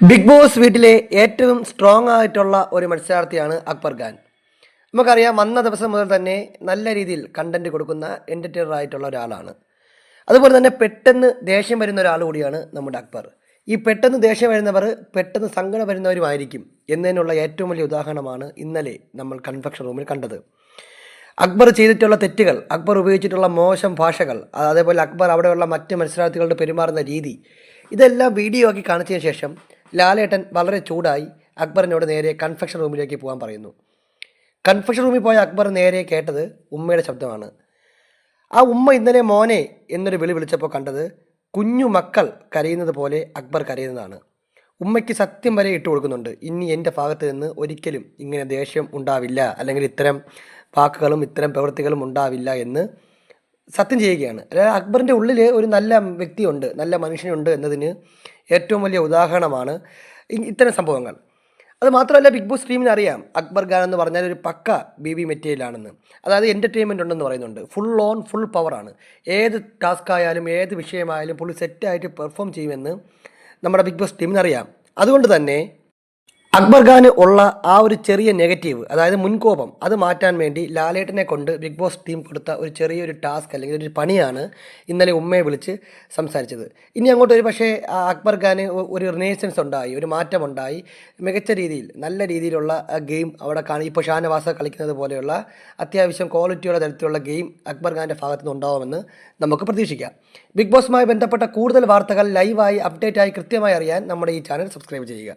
Big boss വീട്ടിലെ ഏറ്റവും strong ആയിട്ടുള്ള ഒരു മത്സരാർത്ഥിയാണ് അക്ബർ ഖാൻ. നമുക്കറിയാം വന്ന ദിവസം മുതൽ തന്നെ നല്ല രീതിയിൽ കണ്ടന്റ് കൊടുക്കുന്ന എന്റർടൈനർ ആയിട്ടുള്ള ഒരാളാണ്. അതുപോലെ തന്നെ പെട്ടെന്ന് ദേഷ്യം വരുന്ന ഒരാൾ കൂടിയാണ് നമ്മുടെ അക്ബർ. ഈ പെട്ടെന്ന് ദേഷ്യം വരുന്നവർ പെട്ടെന്ന് സങ്കടം വരുന്നവരുമായിരിക്കും എന്നതിനുള്ള ഏറ്റവും വലിയ ഉദാഹരണമാണ് ഇന്നലെ നമ്മൾ കൺഫെക്ഷൻ റൂമിൽ കണ്ടത്. അക്ബർ ചെയ്തിട്ടുള്ള തെറ്റുകൾ അക്ബർ ഉപയോഗിച്ചിട്ടുള്ള മോശം ഭാഷകൾ അതേപോലെ അക്ബർ അവിടെയുള്ള മറ്റ് മത്സരാർത്ഥികളുടെ പെരുമാറുന്ന രീതി ഇതെല്ലാം വീഡിയോ ആക്കി കാണിച്ചതിന് ശേഷം ലാലേട്ടൻ വളരെ ചൂടായി അക്ബറിനോട് നേരെ കൺഫെക്ഷൻ റൂമിലേക്ക് പോകാൻ പറയുന്നു. കൺഫെക്ഷൻ റൂമിൽ പോയ അക്ബർ നേരെ കേട്ടത് ഉമ്മയുടെ ശബ്ദമാണ്. ആ ഉമ്മ ഇന്നലെ മോനെ എന്നൊരു വിളി വിളിച്ചപ്പോൾ കണ്ടത് കുഞ്ഞു മക്കൾ കരയുന്നത് പോലെ അക്ബർ കരയുന്നതാണ്. ഉമ്മയ്ക്ക് സത്യം വരെ ഇട്ട് കൊടുക്കുന്നുണ്ട്. ഇനി എന്റെ ഭാഗത്ത് നിന്ന് ഒരിക്കലും ഇങ്ങനെ ദേഷ്യം ഉണ്ടാവില്ല. അല്ലെങ്കിൽ ഇത്തരം വാക്കുകളും ഇത്തരം പ്രവൃത്തികളും ഉണ്ടാവില്ല എന്ന് സത്യം ചെയ്യുകയാണ്. അതായത് അക്ബറിന്റെ ഉള്ളിൽ ഒരു നല്ല വ്യക്തിയുണ്ട് നല്ല മനുഷ്യനുണ്ട് എന്നതിന് ഏറ്റവും വലിയ ഉദാഹരണമാണ് ഇത്തരം സംഭവങ്ങൾ. അത് മാത്രമല്ല ബിഗ് ബോസ് ടീമിന് അറിയാം അക്ബർ ഖാൻ എന്ന് പറഞ്ഞാൽ ഒരു പക്ക ബി ബി മെറ്റീരിയലാണെന്ന്. അതായത് എന്റർടൈൻമെന്റ് ഉണ്ടെന്ന് പറയുന്നുണ്ട്. ഫുൾ ഓൺ ഫുൾ പവറാണ് ഏത് ടാസ്ക് ആയാലും ഏത് വിഷയമായാലും പുള്ളി സെറ്റായിട്ട് പെർഫോം ചെയ്യുമെന്ന് നമ്മുടെ ബിഗ് ബോസ് ടീമിന് അറിയാം. അതുകൊണ്ട് തന്നെ അക്ബർ ഖാന് ഉള്ള ആ ഒരു ചെറിയ നെഗറ്റീവ് അതായത് മുൻകോപം അത് മാറ്റാൻ വേണ്ടി ലാലേട്ടനെ കൊണ്ട് ബിഗ് ബോസ് ടീം കൊടുത്ത ഒരു ചെറിയൊരു ടാസ്ക് അല്ലെങ്കിൽ ഒരു പണിയാണ് ഇന്നലെ ഉമ്മയെ വിളിച്ച് സംസാരിച്ചത്. ഇനി അങ്ങോട്ട് ഒരു പക്ഷേ അക്ബർ ഖാന് ഒരു റിനേഷൻസ് ഉണ്ടായി ഒരു മാറ്റമുണ്ടായി. മികച്ച രീതിയിൽ നല്ല രീതിയിലുള്ള ഗെയിം അവിടെ കാണി ഇപ്പോൾ ഷാനവാസ കളിക്കുന്നത് പോലെയുള്ള അത്യാവശ്യം ക്വാളിറ്റിയുള്ള തരത്തിലുള്ള ഗെയിം അക്ബർ ഖാന്റെ ഭാഗത്തു നിന്ന് ഉണ്ടാവുമെന്ന് നമുക്ക് പ്രതീക്ഷിക്കാം. ബിഗ് ബോസുമായി ബന്ധപ്പെട്ട കൂടുതൽ വാർത്തകൾ ലൈവായി അപ്ഡേറ്റായി കൃത്യമായി അറിയാൻ നമ്മുടെ ഈ ചാനൽ സബ്സ്ക്രൈബ് ചെയ്യുക.